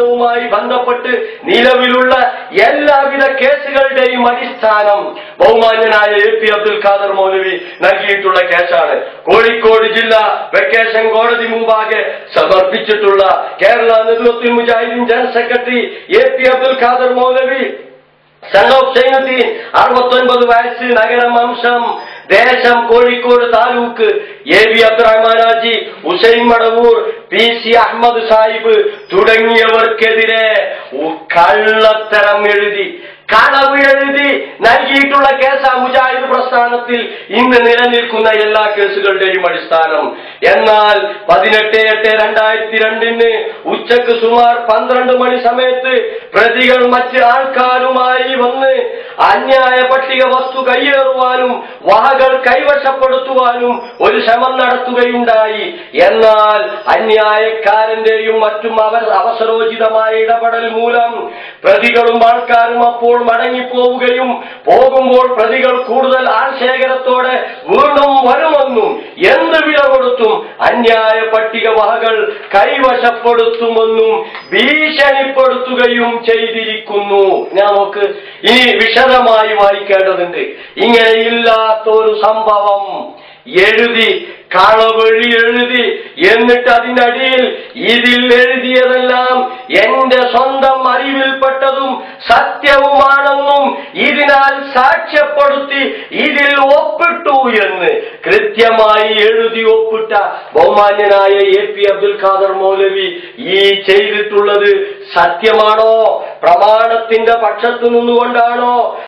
വുമായി ബന്ധപ്പെട്ട് നിലവിലുള്ള എല്ലാവിധ കേസുകളുടെയും അടിസ്ഥാനം ബഹുമാന്യനായ എ പി അബ്ദുൽ ഖാദർ മൗലവി നൽകിയിട്ടുള്ള കേസാണ്. കോഴിക്കോട് ജില്ല വെക്കേഷൻ കോടതി മുമ്പാകെ സമർപ്പിച്ചിട്ടുള്ള കേരള നേതൃത്വത്തിൽ Mujahideen general secretary A P Abdul Khader Moulavi സനോഫ് Zainuddin അറുപത്തൊൻപത് വയസ്സ് നഗരം അംശം ദേശം Kozhikode taluk A V Abdurahman Haji Hussain Madavoor P C Ahmed Sahib തുടങ്ങിയവർക്കെതിരെ കള്ളത്തരം എഴുതി കളവ് എഴുതി നൽകിയിട്ടുള്ള കേസാ മുജാഹിദ് പ്രസ്ഥാനത്തിൽ ഇന്ന് നിലനിൽക്കുന്ന എല്ലാ കേസുകളുടെയും അടിസ്ഥാനം. എന്നാൽ പതിനെട്ട് എട്ട് രണ്ടായിരത്തി രണ്ടിന് ഉച്ചയ്ക്ക് സുമാർ പന്ത്രണ്ട് മണി സമയത്ത് പ്രതികൾ മറ്റ് ആൾക്കാരുമായി വന്ന് അന്യായ പട്ടിക വസ്തു കയ്യേറുവാനും വഹകൾ കൈവശപ്പെടുത്തുവാനും ഒരു ശ്രമം നടത്തുകയുണ്ടായി. എന്നാൽ അന്യായക്കാരന്റെയും മറ്റും അവർ അവസരോചിതമായ ഇടപെടൽ മൂലം പ്രതികളും ആൾക്കാരും അപ്പോൾ മടങ്ങിപ്പോവുകയും പോകുമ്പോൾ പ്രതികൾ കൂടുതൽ ആശേഖരത്തോടെ വീണ്ടും എന്ത് വില കൊടുത്തും അന്യായ പട്ടിക വഹകൾ കൈവശപ്പെടുത്തുമെന്നും ഭീഷണിപ്പെടുത്തുകയും ചെയ്തിരിക്കുന്നു. ഞാൻ നമുക്ക് ഇനി വിശദമായി വായിക്കേണ്ടതുണ്ട്. ഇങ്ങനെയില്ലാത്ത ഒരു സംഭവം എഴുതി കാളവഴി എഴുതി എന്നിട്ട് അതിനടിയിൽ ഇതിൽ എഴുതിയതെല്ലാം സത്യവുമാണെന്നും ഇതിനാൽ സാക്ഷ്യപ്പെടുത്തി ഇതിൽ ഒപ്പിട്ടു എന്ന് കൃത്യമായി എഴുതി ഒപ്പിട്ട ബഹുമാന്യനായ എ പി അബ്ദുൽ ഖാദർ മൗലവി ഈ ചെയ്തിട്ടുള്ളത് സത്യമാണോ? പ്രമാണത്തിന്റെ പക്ഷത്തു നിന്നുകൊണ്ടാണോ?